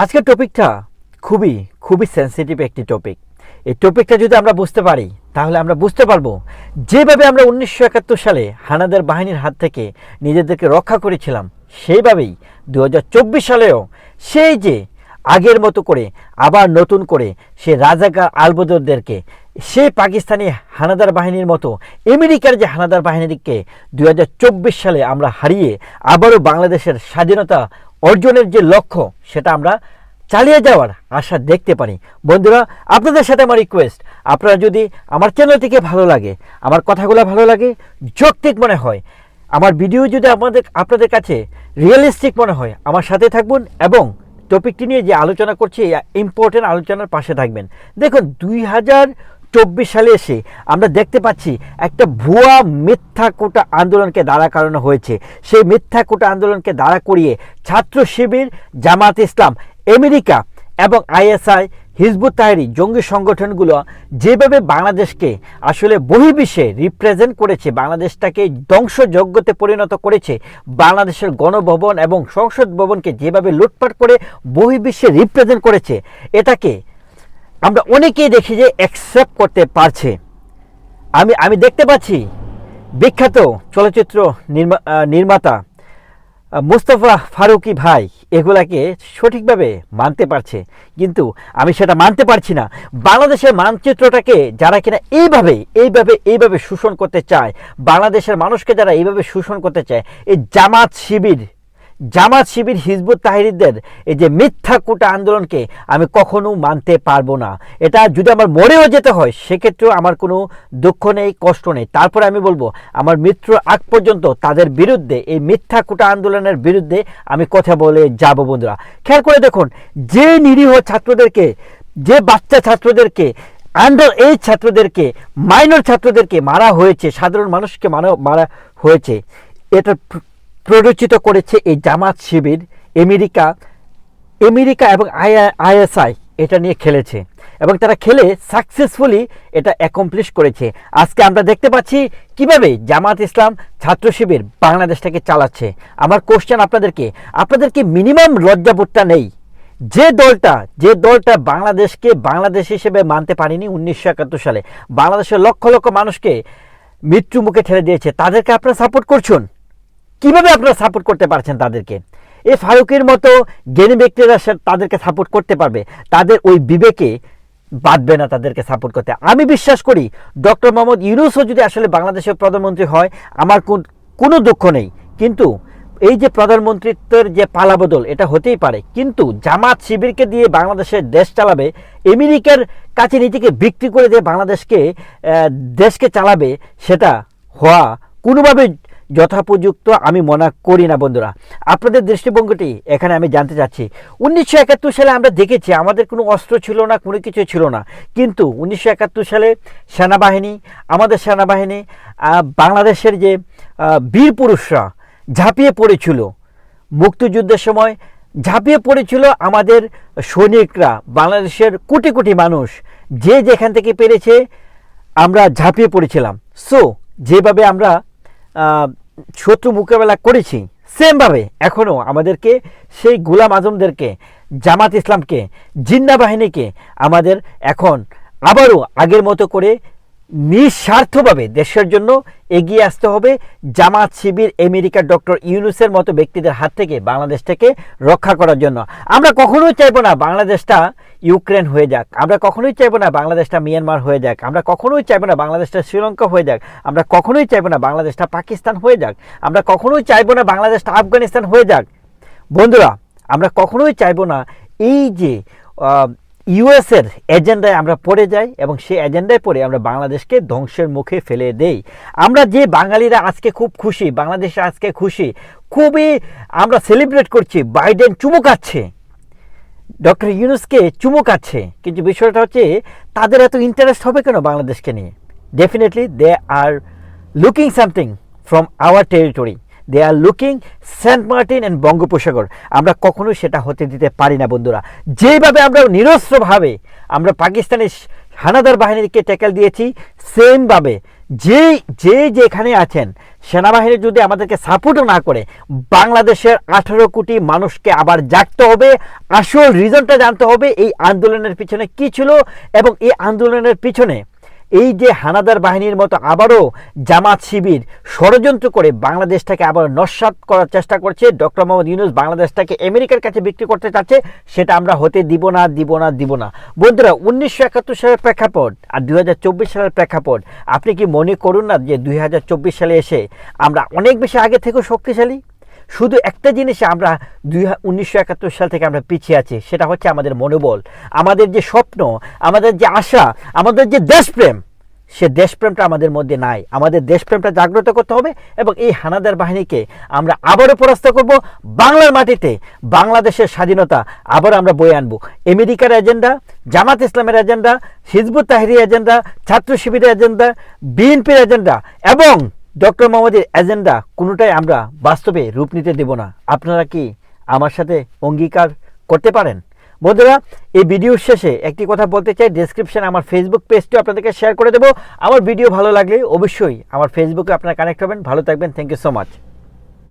আজকের টপিকটা খুবই খুবই সেন্সিটিভ একটি টপিক এই টপিকটা যদি আমরা বুঝতে পারি, তাহলে আমরা বুঝতে পারব যেভাবে আমরা উনিশশো একাত্তর সালে হানাদার বাহিনীর হাত থেকে নিজেদেরকে রক্ষা করেছিলাম, সেইভাবেই দু হাজার চব্বিশ সালেও সেই যে আগের মতো করে আবার নতুন করে সে রাজাকার আলবদরদেরকে, সেই পাকিস্তানি হানাদার বাহিনীর মতো আমেরিকার যে হানাদার বাহিনীকে দু হাজার চব্বিশ সালে আমরা হারিয়ে আবারও বাংলাদেশের স্বাধীনতা অর্জনের যে লক্ষ্য, সেটা আমরা চালিয়ে যাওয়ার আশা দেখতে পারি। বন্ধুরা, আপনাদের সাথে আমার রিকোয়েস্ট আপনারা যদি আমার চ্যানেলটিকে ভালো লাগে, আমার কথাগুলো ভালো লাগে, যৌক্তিক মনে হয়, আমার ভিডিও যদি আমাদের, আপনাদের কাছে রিয়েলিস্টিক মনে হয়, আমার সাথে থাকবেন এবং টপিকটি নিয়ে যে আলোচনা করছি ইম্পর্টেন্ট আলোচনার পাশে থাকবেন। দেখুন, দুই হাজার চব্বিশ সালে এসে আমরা দেখতে পাচ্ছি একটা ভুয়া মিথ্যা কোটা আন্দোলনকে দাঁড়া করানো হয়েছে। সেই মিথ্যা কোটা আন্দোলনকে দাঁড়া করিয়ে ছাত্র শিবির, জামাত ইসলাম, আমেরিকা এবং আইএসআই, হিজবুত তাহরি জঙ্গি সংগঠনগুলো যেভাবে বাংলাদেশকে আসলে বহির্বিশ্বে রিপ্রেজেন্ট করেছে, বাংলাদেশটাকে ধ্বংসযজ্ঞতে পরিণত করেছে, বাংলাদেশের গণভবন এবং সংসদ ভবনকে যেভাবে লুটপাট করে বহির্বিশ্বে রিপ্রেজেন্ট করেছে, এটাকে আমরা অনেকেই দেখি যে অ্যাকসেপ্ট করতে পারছে। আমি আমি দেখতে পাচ্ছি বিখ্যাত চলচ্চিত্র নির্মা নির্মাতা মুস্তফা ফারুকি ভাই এগুলাকে সঠিকভাবে মানতে পারছে। কিন্তু আমি সেটা মানতে পারছি না। বাংলাদেশের মানচিত্রটাকে যারা কিনা এইভাবে এইভাবে এইভাবে শোষণ করতে চায়, বাংলাদেশের মানুষকে যারা এইভাবে শোষণ করতে চায়, এই জামাত শিবির জামাত শিবির হিজবুত তাহিরিদের এই যে মিথ্যা কোটা আন্দোলনকে আমি কখনো মানতে পারব না। এটা যদি আমার মরেও যেতে হয়, সেক্ষেত্রেও আমার কোনো দুঃখ নেই, কষ্ট নেই। তারপরে আমি বলব, আমার মৃত্যুর আগ পর্যন্ত তাদের বিরুদ্ধে, এই মিথ্যা কোটা আন্দোলনের বিরুদ্ধে আমি কথা বলে যাব বন্ধুরা। খেয়াল করে দেখুন, যে নিরীহ ছাত্রদেরকে, যে বাচ্চা ছাত্রদেরকে আন্ডার এই ছাত্রদেরকে মাইনর ছাত্রদেরকে মারা হয়েছে, সাধারণ মানুষকে মারা মারা হয়েছে এটা প্র- প্ররোচিত করেছে এই জামাত শিবির, আমেরিকা আমেরিকা এবং আইএসআই এটা নিয়ে খেলেছে এবং তারা খেলে সাকসেসফুলি এটা অ্যাকমপ্লিশ করেছে। আজকে আমরা দেখতে পাচ্ছি কীভাবে জামাত ইসলাম ছাত্র শিবির বাংলাদেশটাকে চালাচ্ছে। আমার কোশ্চেন আপনাদেরকে আপনাদেরকে মিনিমাম লজ্জাবোধটা নেই? যে দলটা যে দলটা বাংলাদেশকে বাংলাদেশ হিসেবে মানতে পারেনি উনিশশো একাত্তর সালে, বাংলাদেশের লক্ষ লক্ষ মানুষকে মৃত্যু মুখে ঠেলে দিয়েছে, তাদেরকে আপনারা সাপোর্ট করছেন? কীভাবে আপনারা সাপোর্ট করতে পারছেন তাদেরকে? এ ফারুকের মতো জ্ঞানী ব্যক্তিরা তাদেরকে সাপোর্ট করতে পারবে, তাদের ওই বিবেকে বাঁধবে না তাদেরকে সাপোর্ট করতে। আমি বিশ্বাস করি, ডক্টর মোহাম্মদ ইউনুসও যদি আসলে বাংলাদেশের প্রধানমন্ত্রী হয়, আমার কোন- দুঃখ নেই। কিন্তু এই যে প্রধানমন্ত্রিত্বের যে পালাবদল, এটা হতেই পারে। কিন্তু জামাত শিবিরকে দিয়ে বাংলাদেশের দেশ চালাবে, আমেরিকার কাছে নিজেকে বিক্রি করে দিয়ে বাংলাদেশকে দেশকে চালাবে, সেটা হওয়া কোনোভাবে যথাপযুক্ত আমি মনে করি না, বন্ধুরা। আপনাদের দৃষ্টিভঙ্গিটি এখানে আমি জানতে চাচ্ছি। উনিশশো একাত্তর সালে আমরা দেখেছি আমাদের কোনো অস্ত্র ছিল না, কোনো কিছু ছিল না। কিন্তু উনিশশো একাত্তর সালে সেনাবাহিনী, আমাদের সেনাবাহিনী বাংলাদেশের যে বীর পুরুষরা ঝাঁপিয়ে পড়েছিল। মুক্তিযুদ্ধের সময় ঝাঁপিয়ে পড়েছিল আমাদের সৈনিকরা, বাংলাদেশের কোটি কোটি মানুষ। যে যেখান থেকে পেরেছে আমরা ঝাঁপিয়ে পড়েছিলাম। সো যেভাবে আমরা শত্রু মোকাবেলা করেছি। সেমভাবে এখনও আমাদেরকে সেই গুলাম আজমদেরকে, জামাত ইসলামকে, জিন্না বাহিনীকে আমাদের এখন আবারও আগের মতো করে নিঃস্বার্থভাবে দেশের জন্য এগিয়ে আসতে হবে। জামাত শিবির আমেরিকার ডক্টর ইউনুসের মতো ব্যক্তিদের হাত থেকে বাংলাদেশটাকে রক্ষা করার জন্য। আমরা কখনোই চাইব না বাংলাদেশটা ইউক্রেন হয়ে যাক। আমরা কখনোই চাইব না বাংলাদেশটা মিয়ানমার হয়ে যাক। আমরা কখনোই চাইব না বাংলাদেশটা শ্রীলঙ্কা হয়ে যাক। আমরা কখনোই চাইব না বাংলাদেশটা পাকিস্তান হয়ে যাক। আমরা কখনোই চাইব না বাংলাদেশটা আফগানিস্তান হয়ে যাক। বন্ধুরা, আমরা কখনোই চাইব না এই যে ইউএসের এজেন্ডায় আমরা পড়ে যাই এবং সেই এজেন্ডায় পড়ে আমরা বাংলাদেশকে ধ্বংসের মুখে ফেলে দেই। আমরা যে বাঙালিরা আজকে খুব খুশি, বাংলাদেশে আজকে খুশি, খুবই আমরা সেলিব্রেট করছি বাইডেন চুমুকাচ্ছে ডক্টর ইউনুসকে চুমুকাচ্ছে কিন্তু বিষয়টা হচ্ছে, তাদের এত ইন্টারেস্ট হবে কেন বাংলাদেশকে নিয়ে? Definitely they are looking something from our territory they are looking Saint Martin and বঙ্গোপসাগর আমরা কখনোই সেটা হতে দিতে পারি না, বন্ধুরা। যেভাবে আমরা নিরস্ত্রভাবে আমরা পাকিস্তানের হানাদার বাহিনীকে ট্যাকেল দিয়েছি, সেমভাবে যে যে যেখানে আছেন, সেনাবাহিনী যদি আমাদেরকে সাপোর্টও না করে, বাংলাদেশের আঠারো কোটি মানুষকে আবার জাগতে হবে, আসল রিজনটা জানতে হবে, এই আন্দোলনের পিছনে কি ছিল এবং এই আন্দোলনের পিছনে এই যে হানাদার বাহিনীর মতো আবারও জামাত শিবির ষড়যন্ত্র করে বাংলাদেশটাকে আবার নস্বাত করার চেষ্টা করছে, ডক্টর মোহাম্মদ ইউনুস বাংলাদেশটাকে আমেরিকার কাছে বিক্রি করতে চাচ্ছে, সেটা আমরা হতে দিব না দিব না দিব না। বন্ধুরা, উনিশশো একাত্তর সালের প্রেক্ষাপট আর দুই হাজার চব্বিশ সালের প্রেক্ষাপট, আপনি কি মনে করুন না যে দুই হাজার চব্বিশ সালে এসে আমরা অনেক বেশি আগে থেকেও শক্তিশালী? শুধু একটা জিনিসে আমরা দুই উনিশশো একাত্তর সাল থেকে আমরা পিছিয়ে আছি, সেটা হচ্ছে আমাদের মনোবল, আমাদের যে স্বপ্ন, আমাদের যে আশা, আমাদের যে দেশপ্রেম, সে দেশপ্রেমটা আমাদের মধ্যে নাই। আমাদের দেশপ্রেমটা জাগ্রত করতে হবে এবং এই হানাদার বাহিনীকে আমরা আবারও পরাস্ত করব বাংলার মাটিতে। বাংলাদেশের স্বাধীনতা আবার আমরা বয়ে আনব। আমেরিকার এজেন্ডা, জামাত ইসলামের এজেন্ডা, হিজবুত তাহরি এজেন্ডা, ছাত্র শিবিরের এজেন্ডা, বিএনপির এজেন্ডা এবং ডক্টর মোহাম্মদের এজেন্ডা কোনোটাই আমরা বাস্তবে রূপ নিতে দেব না। আপনারা কি আমার সাথে অঙ্গীকার করতে পারেন? বন্ধুরা, এই ভিডিওর শেষে একটি কথা বলতে চাই। ডিসক্রিপশানে আমার ফেসবুক পেজটিও আপনাদেরকে শেয়ার করে দেবো। আমার ভিডিও ভালো লাগলে অবশ্যই আমার ফেসবুকে আপনারা কানেক্ট হবেন। ভালো থাকবেন। Thank you so much